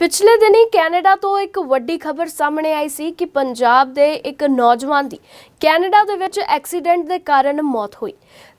ਪਿਛਲੇ ਦਿਨੀ ਕੈਨੇਡਾ ਤੋਂ ਇੱਕ ਵੱਡੀ ਖਬਰ ਸਾਹਮਣੇ ਆਈ ਸੀ ਕਿ ਪੰਜਾਬ ਦੇ ਇੱਕ ਨੌਜਵਾਨ ਦੀ ਕੈਨੇਡਾ ਦੇ ਵਿੱਚ ਐਕਸੀਡੈਂਟ ਦੇ ਕਾਰਨ ਮੌਤ ਹੋਈ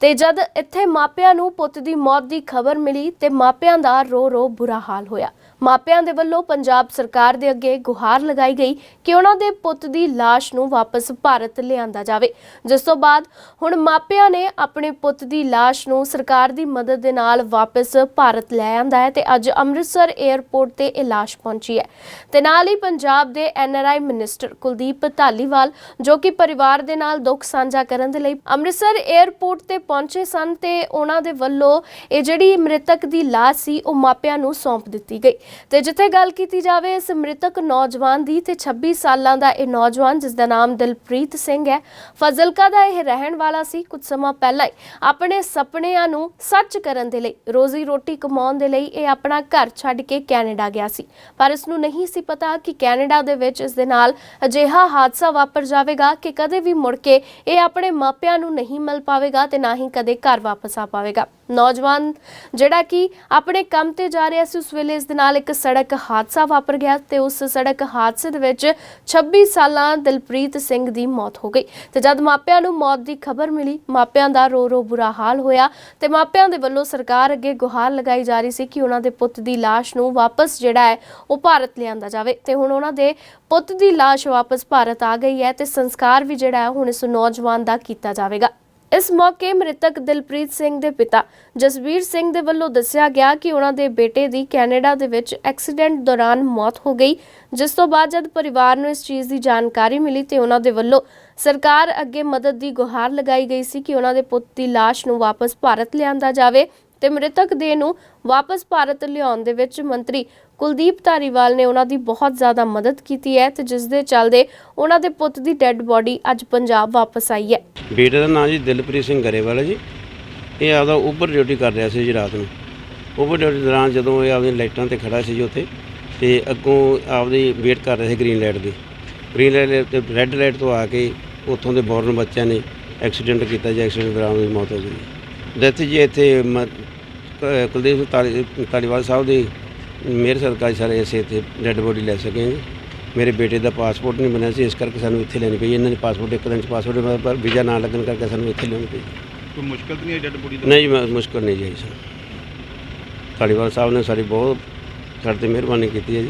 ਤੇ ਜਦ ਇੱਥੇ ਮਾਪਿਆਂ ਨੂੰ ਪੁੱਤ ਦੀ ਮੌਤ ਦੀ ਖਬਰ ਮਿਲੀ ਤੇ ਮਾਪਿਆਂ ਦਾ ਰੋ ਰੋ ਬੁਰਾ ਹਾਲ ਹੋਇਆ। ਮਾਪਿਆਂ ਦੇ ਵੱਲੋਂ ਪੰਜਾਬ ਸਰਕਾਰ ਦੇ ਅੱਗੇ ਗੁਹਾਰ ਲਗਾਈ ਗਈ ਕਿ ਉਹਨਾਂ ਦੇ ਪੁੱਤ ਦੀ ਲਾਸ਼ ਨੂੰ ਵਾਪਸ ਭਾਰਤ ਲਿਆਂਦਾ ਜਾਵੇ। ਜਿਸ ਤੋਂ ਬਾਅਦ ਹੁਣ ਮਾਪਿਆਂ ਨੇ ਆਪਣੇ ਪੁੱਤ ਦੀ ਲਾਸ਼ ਨੂੰ ਸਰਕਾਰ ਦੀ ਮਦਦ ਦੇ ਨਾਲ ਵਾਪਸ ਭਾਰਤ ਲੈ ਆਂਦਾ ਹੈ ਤੇ ਅੱਜ ਅੰਮ੍ਰਿਤਸਰ 에ਅਰਪੋਰਟ ਤੇ ਇਹ ਲਾਸ਼ ਪਹੁੰਚੀ ਹੈ। ਤੇ ਨਾਲ ਹੀ ਪੰਜਾਬ ਦੇ ਐਨਆਰਆਈ ਮਿਨਿਸਟਰ ਕੁਲਦੀਪ ਧਾਲੀਵਾਲ ਜੋ ਕਿ ਪਰਿਵਾਰ ਦੇ ਨਾਲ ਦੁੱਖ ਸਾਂਝਾ ਕਰਨ ਦੇ ਲਈ ਅੰਮ੍ਰਿਤਸਰ 에ਅਰਪੋਰਟ ਤੇ ਪਹੁੰਚੇ ਸਨ ਤੇ ਉਹਨਾਂ ਦੇ ਵੱਲੋਂ ਇਹ ਜਿਹੜੀ ਮ੍ਰਿਤਕ ਦੀ ਲਾਸ਼ ਸੀ, ਉਹ ਮਾਪਿਆਂ ਨੂੰ ਸੌਂਪ ਦਿੱਤੀ ਗਈ। ਤੇ ਜਿੱਥੇ ਗੱਲ ਕੀਤੀ ਜਾਵੇ, ਇਸ ਮ੍ਰਿਤਕ ਨੌਜਵਾਨ ਦੀ ਤੇ 26 ਸਾਲਾਂ ਦਾ ਇਹ ਨੌਜਵਾਨ, ਜਿਸ ਦਾ ਨਾਮ ਦਿਲਪ੍ਰੀਤ ਸਿੰਘ ਹੈ, ਫਜ਼ਲਕਾ ਦਾ ਇਹ ਰਹਿਣ ਵਾਲਾ ਸੀ ਕੁਝ ਸਮਾਂ ਪਹਿਲਾਂ ਹੀ। ਆਪਣੇ ਸੁਪਨਿਆਂ ਨੂੰ ਸੱਚ ਕਰਨ ਦੇ ਲਈ, ਰੋਜ਼ੀ ਰੋਟੀ ਕਮਾਉਣ ਦੇ ਲਈ ਇਹ ਆਪਣਾ ਘਰ ਛੱਡ ਕੇ ਕੈਨੇਡਾ ਗਿਆ ਸੀ। ਪਰ ਇਸ ਨੂੰ ਨਹੀਂ ਸੀ ਪਤਾ ਕਿ ਕੈਨੇਡਾ ਦੇ ਵਿੱਚ ਇਸ ਦੇ ਨਾਲ ਅਜਿਹਾ ਹਾਦਸਾ ਵਾਪਰ ਜਾਵੇਗਾ ਕਿ ਕਦੇ ਵੀ ਮੁੜ ਕੇ ਇਹ ਆਪਣੇ ਮਾਪਿਆਂ ਨੂੰ ਨਹੀਂ ਮਿਲ ਪਾਵੇਗਾ ਤੇ ਨਾ ਹੀ ਕਦੇ ਘਰ ਵਾਪਸ ਆ ਪਾਵੇਗਾ। ਨੌਜਵਾਨ, ਜਿਹੜਾ ਕਿ ਆਪਣੇ ਕੰਮ ਤੇ ਜਾ ਰਿਹਾ ਸੀ, ਉਸ ਵੇਲੇ ਇਸ ਦੇ ਨਾਲ ਇੱਕ ਸੜਕ ਹਾਦਸਾ ਵਾਪਰ ਗਿਆ ਤੇ ਉਸ ਸੜਕ ਹਾਦਸੇ ਦੇ ਵਿੱਚ 26 ਸਾਲਾਂ ਦਿਲਪ੍ਰੀਤ ਸਿੰਘ ਦੀ ਮੌਤ ਹੋ ਗਈ। ਤੇ ਜਦ ਮਾਪਿਆਂ ਨੂੰ ਮੌਤ ਦੀ ਖਬਰ ਮਿਲੀ, ਮਾਪਿਆਂ ਦਾ ਰੋ ਰੋ ਬੁਰਾ ਹਾਲ ਹੋਇਆ ਤੇ ਮਾਪਿਆਂ ਦੇ ਵੱਲੋਂ ਸਰਕਾਰ ਅੱਗੇ ਗੁਹਾਰ ਲਗਾਈ ਜਾ ਰਹੀ ਸੀ ਕਿ ਉਹਨਾਂ ਦੇ ਪੁੱਤ ਦੀ ਲਾਸ਼ ਨੂੰ ਵਾਪਸ ਜਿਹੜਾ ਹੈ, ਉਹ ਭਾਰਤ ਲਿਆਂਦਾ ਜਾਵੇ। ਤੇ ਹੁਣ ਉਹਨਾਂ ਦੇ ਪੁੱਤ ਦੀ ਲਾਸ਼ ਵਾਪਸ ਭਾਰਤ ਆ ਗਈ ਹੈ ਤੇ ਸੰਸਕਾਰ ਵੀ ਜਿਹੜਾ ਹੈ, ਹੁਣ ਇਸ ਨੌਜਵਾਨ ਦਾ ਕੀਤਾ ਜਾਵੇਗਾ। ਇਸ ਮੌਕੇ ਮ੍ਰਿਤਕ ਦਿਲਪ੍ਰੀਤ ਸਿੰਘ ਦੇ ਪਿਤਾ ਜਸਵੀਰ ਸਿੰਘ ਦੇ ਵੱਲੋਂ ਦੱਸਿਆ ਗਿਆ ਕਿ ਉਹਨਾਂ ਦੇ ਬੇਟੇ ਦੀ ਕੈਨੇਡਾ ਦੇ ਵਿੱਚ ਐਕਸੀਡੈਂਟ ਦੌਰਾਨ ਮੌਤ ਹੋ ਗਈ, ਜਿਸ ਤੋਂ ਬਾਅਦ ਜਦ ਪਰਿਵਾਰ ਨੂੰ ਇਸ ਚੀਜ਼ ਦੀ ਜਾਣਕਾਰੀ ਮਿਲੀ ਤੇ ਉਹਨਾਂ ਦੇ ਵੱਲੋਂ ਸਰਕਾਰ ਅੱਗੇ ਮਦਦ ਦੀ ਗੁਹਾਰ ਲਗਾਈ ਗਈ ਸੀ ਕਿ ਉਹਨਾਂ ਦੇ ਪੁੱਤ ਦੀ ਲਾਸ਼ ਨੂੰ ਵਾਪਸ ਭਾਰਤ ਲਿਆਂਦਾ ਜਾਵੇ। ਤੇ ਮ੍ਰਿਤਕ ਦੇਹ ਨੂੰ ਵਾਪਸ ਭਾਰਤ ਲਿਆਉਣ ਦੇ ਵਿੱਚ ਮੰਤਰੀ ਕੁਲਦੀਪ ਧਾਰੀਵਾਲ ਨੇ ਉਹਨਾਂ ਦੀ ਬਹੁਤ ਜ਼ਿਆਦਾ ਮਦਦ ਕੀਤੀ ਹੈ ਤੇ ਜਿਸ ਦੇ ਚੱਲਦੇ ਉਹਨਾਂ ਦੇ ਪੁੱਤ ਦੀ ਡੈੱਡ ਬੋਡੀ ਅੱਜ ਪੰਜਾਬ ਵਾਪਸ ਆਈ ਹੈ। ਬੇਟੇ ਦਾ ਨਾਮ ਜੀ ਦਿਲਪ੍ਰੀਤ ਸਿੰਘ ਗਰੇਵਾਲ ਹੈ ਜੀ। ਇਹ ਆਪਦਾ ਉਬਰ ਡਿਊਟੀ ਕਰ ਰਿਹਾ ਸੀ ਜੀ ਰਾਤ ਨੂੰ। ਉਬਰ ਡਿਊਟੀ ਦੌਰਾਨ ਜਦੋਂ ਇਹ ਆਪਦੀਆਂ ਲਾਈਟਾਂ ਤੇ ਖੜਾ ਸੀ ਜੀ ਉੱਥੇ ਤੇ ਅੱਗੋਂ ਆਪਦੀ ਵੇਟ ਕਰ ਰਿਹਾ ਸੀ ਗ੍ਰੀਨ ਲਾਈਟ ਦੀ। ਗ੍ਰੀਨ ਲਾਈਟ ਤੇ ਰੈੱਡ ਲਾਈਟ ਤੋਂ ਆ ਕੇ ਉੱਥੋਂ ਦੇ ਬੋਰਨ ਬੱਚਿਆਂ ਨੇ ਐਕਸੀਡੈਂਟ ਕੀਤਾ ਜੀ ਐਕਸੀਡੈਂਟ ਦੌਰਾਨ ਉਹਦੀ ਮੌਤ ਹੋ ਗਈ ਡੈਥ ਜੀ ਇੱਥੇ ਕ- ਕੁਲਦੀਪ ਸਿੰਘ ਧਾਲੀ- ਧਾਲੀਵਾਲ ਸਾਹਿਬ ਦੀ ਮੇਰੇ ਸਰਕਾਰੀ ਸਾਰੇ ਅਸੀਂ ਇੱਥੇ ਡੈੱਡ ਬੋਡੀ ਲੈ ਸਕੇ ਹਾਂ ਜੀ। ਮੇਰੇ ਬੇਟੇ ਦਾ ਪਾਸਪੋਰਟ ਨਹੀਂ ਬਣਿਆ ਸੀ ਇਸ ਕਰਕੇ ਸਾਨੂੰ ਇੱਥੇ ਲੈਣੀ ਪਈ। ਇਹਨਾਂ ਦੇ ਪਾਸਪੋਰਟ ਇੱਕ ਦਿਨ ਚ ਪਾਸਪੋਰਟ ਪਰ ਵੀਜ਼ਾ ਨਾ ਲੱਗਣ ਕਰਕੇ ਸਾਨੂੰ ਇੱਥੇ ਲੈਣੀ ਪਈ। ਕੋਈ ਮੁਸ਼ਕਲ ਤਾਂ ਨਹੀਂ ਆਈ ਡੈਡ ਬੋਡੀ ਦਾ? ਨਹੀਂ ਜੀ, ਮੈਂ- ਮੁਸ਼ਕਲ ਨਹੀਂ ਜੀ ਆਈ ਸਰ। ਧਾਲੀਵਾਲ ਸਾਹਿਬ ਨੇ ਸਾਡੀ ਬਹੁਤ ਸਾਡੇ ਤੇ ਮਿਹਰਬਾਨੀ ਕੀਤੀ ਹੈ ਜੀ।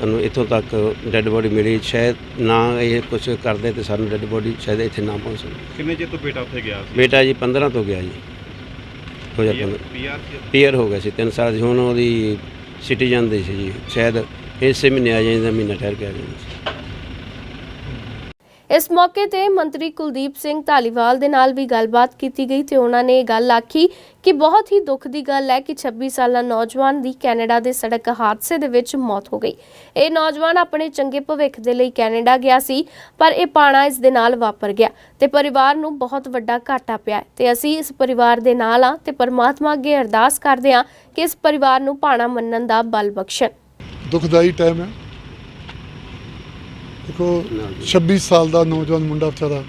ਸਾਨੂੰ ਇੱਥੋਂ ਤੱਕ ਡੈੱਡ ਬੋਡੀ ਮਿਲੀ ਸ਼ਾਇਦ ਨਾ ਇਹ ਕੁਝ ਕਰਦੇ ਤੇ ਸਾਨੂੰ ਡੈੱਡ ਬੋਡੀ ਸ਼ਾਇਦ ਇੱਥੇ ਨਾ ਪਹੁੰਚ ਸਕਦੀ ਕਿੰਨੇ ਚਿਰ ਤੋਂ ਬੇਟਾ ਉੱਥੇ ਗਿਆ ਸੀ? ਬੇਟਾ ਜੀ 15 ਤੋਂ ਗਿਆ ਜੀ। 2015 ਪੀਆਰ ਪੀਅਰ ਹੋ ਗਿਆ ਸੀ 3 ਸਾਲ ਦੀ ਹੁਣ ਉਹਦੀ ਸਿਟੀਜ਼ਨ ਦੀ ਸੀ ਜੀ ਸ਼ਾਇਦ ਇਸੇ ਮਹੀਨੇ ਆ ਜਾਂਦਾ ਮਹੀਨਾ ਠਹਿਰ ਕੇ ਆ ਜਾਂਦਾ ਸੀ। ਇਸ ਮੌਕੇ ਤੇ ਮੰਤਰੀ ਕੁਲਦੀਪ ਸਿੰਘ ਢਾਲੀਵਾਲ ਦੇ ਨਾਲ ਵੀ ਗੱਲਬਾਤ ਕੀਤੀ ਗਈ ਤੇ ਉਹਨਾਂ ਨੇ ਇਹ ਗੱਲ ਆਖੀ ਕਿ ਬਹੁਤ ਹੀ ਦੁੱਖ ਦੀ ਗੱਲ ਹੈ ਕਿ 26 ਸਾਲਾ ਨੌਜਵਾਨ ਦੀ ਕੈਨੇਡਾ ਦੇ ਸੜਕ ਹਾਦਸੇ ਦੇ ਵਿੱਚ ਮੌਤ ਹੋ ਗਈ। ਇਹ ਨੌਜਵਾਨ ਆਪਣੇ ਚੰਗੇ ਭਵਿੱਖ ਦੇ ਲਈ ਕੈਨੇਡਾ ਗਿਆ ਸੀ, ਪਰ ਇਹ ਪਾਣਾ ਇਸ ਦੇ ਨਾਲ ਵਾਪਰ ਗਿਆ ਤੇ ਪਰਿਵਾਰ ਨੂੰ ਬਹੁਤ ਵੱਡਾ ਘਾਟਾ ਪਿਆ ਤੇ ਅਸੀਂ ਇਸ ਪਰਿਵਾਰ ਦੇ ਨਾਲ ਆ ਤੇ ਪਰਮਾਤਮਾ ਅੱਗੇ ਅਰਦਾਸ ਕਰਦੇ ਹਾਂ ਕਿ ਇਸ ਪਰਿਵਾਰ ਨੂੰ ਪਾਣਾ ਮੰਨਣ ਦਾ ਬਲ ਬਖਸ਼ਣ। ਦੁਖਦਾਈ ਟਾਈਮ ਹੈ। ਦੇਖੋ 26 ਸਾਲ ਦਾ ਨੌਜਵਾਨ ਮੁੰਡਾ ਵਿਚਾਰਾ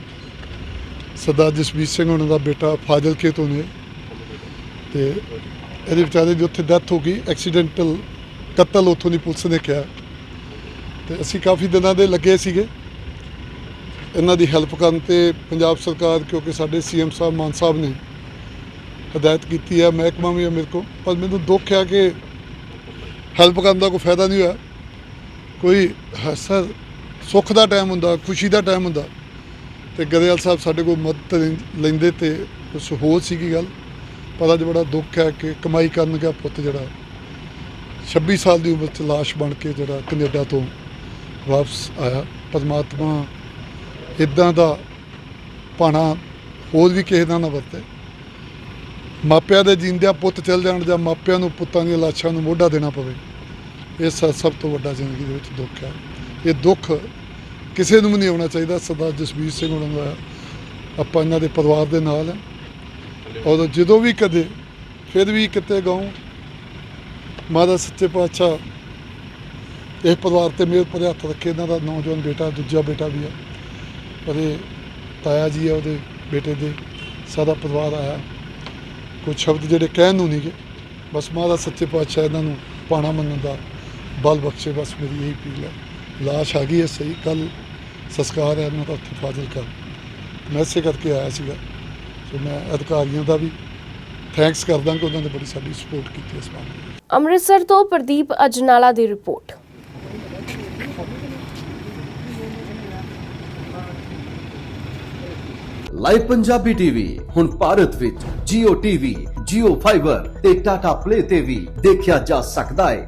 ਸਰਦਾਰ ਜਸਬੀਰ ਸਿੰਘ ਉਹਨਾਂ ਦਾ ਬੇਟਾ ਫਾਜ਼ਿਲਕੇ ਤੋਂ ਨੇ। ਤੇ ਇਹਦੇ ਵਿਚਾਰੇ ਦੀ ਉੱਥੇ ਡੈਥ ਹੋ ਗਈ, ਐਕਸੀਡੈਂਟਲ ਕਤਲ ਉੱਥੋਂ ਦੀ ਪੁਲਿਸ ਨੇ ਕਿਹਾ। ਤੇ ਅਸੀਂ ਕਾਫੀ ਦਿਨਾਂ ਦੇ ਲੱਗੇ ਸੀਗੇ। ਇਹਨਾਂ ਦੀ ਹੈਲਪ ਕਰਨ ਤੇ ਪੰਜਾਬ ਸਰਕਾਰ ਕਿਉਂਕਿ ਸਾਡੇ ਸੀਐਮ ਸਾਹਿਬ ਮਾਨ ਸਾਹਿਬ ਨੇ ਹਦਾਇਤ ਕੀਤੀ ਹੈ, ਮਹਿਕਮਾ ਵੀ ਹੈ ਮੇਰੇ ਕੋਲ। ਪਰ ਮੈਨੂੰ ਦੁੱਖ ਹੈ ਕਿ ਹੈਲਪ ਕਰਨ ਦਾ ਕੋਈ ਫਾਇਦਾ ਨਹੀਂ ਹੋਇਆ। ਕੋਈ ਸਰ ਸੁੱਖ ਦਾ ਟਾਈਮ ਹੁੰਦਾ, ਖੁਸ਼ੀ ਦਾ ਟਾਈਮ ਹੁੰਦਾ। ਤੇ ਗਰੇਵਾਲ ਸਾਹਿਬ ਸਾਡੇ ਕੋਲ ਮਦਦ ਲੈਂ- ਲੈਂਦੇ ਤੇ ਕੁਛ ਹੋਰ ਸੀਗੀ ਗੱਲ, ਪਰ ਅੱਜ ਬੜਾ ਦੁੱਖ ਹੈ ਕਿ ਕਮਾਈ ਕਰਨ ਗਿਆ ਪੁੱਤ ਜਿਹੜਾ 26 ਸਾਲ ਦੀ ਉਮਰ 'ਚ ਲਾਸ਼ ਬਣ ਕੇ ਜਿਹੜਾ ਕੈਨੇਡਾ ਤੋਂ ਵਾਪਸ ਆਇਆ। ਪਰਮਾਤਮਾ ਇਦਾਂ ਦਾ ਪਾਣਾ ਹੋਰ ਵੀ ਕਿਸੇ ਦਾ ਨਾ ਵਰਤੇ। ਮਾਪਿਆਂ ਦੇ ਜਿੰਦਿਆਂ ਪੁੱਤ ਚਲ ਜਾਣ ਜਾਂ ਮਾਪਿਆਂ ਨੂੰ ਪੁੱਤਾਂ ਦੀਆਂ ਲਾਸ਼ਾਂ ਨੂੰ ਮੋਢਾ ਦੇਣਾ ਪਵੇ, ਇਹ ਸਭ ਤੋਂ ਵੱਡਾ ਜ਼ਿੰਦਗੀ ਦੇ ਵਿੱਚ ਦੁੱਖ ਹੈ। ਇਹ ਦੁੱਖ ਕਿਸੇ ਨੂੰ ਵੀ ਨਹੀਂ ਆਉਣਾ ਚਾਹੀਦਾ, ਸਰਦਾਰ ਜਸਬੀਰ ਸਿੰਘ ਉਹਨਾਂ ਦਾ ਆਪਾਂ ਇਹਨਾਂ ਦੇ ਪਰਿਵਾਰ ਦੇ ਨਾਲ ਹਾਂ। ਔਰ ਜਦੋਂ ਵੀ ਕਦੇ, ਫਿਰ ਵੀ ਕਿਤੇ ਗਾਉਂ ਮਾਦਾ ਸੱਚੇ ਪਾਤਸ਼ਾਹ, ਇਹ ਪਰਿਵਾਰ ਤੇ ਮੇਰੇ ਪਰ ਹੱਥ ਰੱਖੇ ਇਹਨਾਂ ਦਾ, ਨੌਜਵਾਨ ਬੇਟਾ, ਦੂਜਾ ਬੇਟਾ ਵੀ ਹੈ। ਪਰ ਇਹ ਤਾਇਆ ਜੀ ਹੈ ਉਹਦੇ ਬੇਟੇ ਦੇ, ਸਾਰਾ ਪਰਿਵਾਰ ਆਇਆ। ਕੁਝ ਸ਼ਬਦ ਜਿਹੜੇ ਕਹਿਣ ਨੂੰ ਨਹੀਂਗੇ। ਬਸ ਮਾਂ ਸੱਚੇ ਪਾਤਸ਼ਾਹ ਇਹਨਾਂ ਨੂੰ ਪਾਣਾ ਮੰਨਣ ਦਾ ਬਲ ਬਖਸ਼ੇ, ਬਸ ਮੇਰੀ ਇਹੀ ਅਪੀਲ ਹੈ। ਲਾਸ਼ ਆ ਗਈ ਹੈ, ਸਹੀ ਕੱਲ ਸੰਸਕਾਰ ਹੈ ਉਹਨਾਂ ਦਾ ਉੱਥੇ ਫਾਜ਼ਿਲਕਾ। ਮੈਂ ਇਸੇ ਕਰਕੇ ਆਇਆ ਸੀਗਾ। ਸੋ ਮੈਂ ਅਧਿਕਾਰੀਆਂ ਦਾ ਵੀ ਥੈਂਕਸ ਕਰਦਾ ਕਿ ਉਹਨਾਂ ਨੇ ਬੜੀ ਸਾਡੀ ਸਪੋਰਟ ਕੀਤੀ ਇਸ ਮਾਮਲੇ ਅੰਮ੍ਰਿਤਸਰ ਤੋਂ ਪ੍ਰਦੀਪ ਅਜਨਾਲਾ ਦੀ ਰਿਪੋਰਟ। ਲਾਈਵ ਪੰਜਾਬੀ ਟੀਵੀ ਹੁਣ ਭਾਰਤ ਵਿੱਚ Jio TV, Jio Fiber ਤੇ Tata Play ਤੇ ਵੀ ਦੇਖਿਆ ਜਾ ਸਕਦਾ ਹੈ।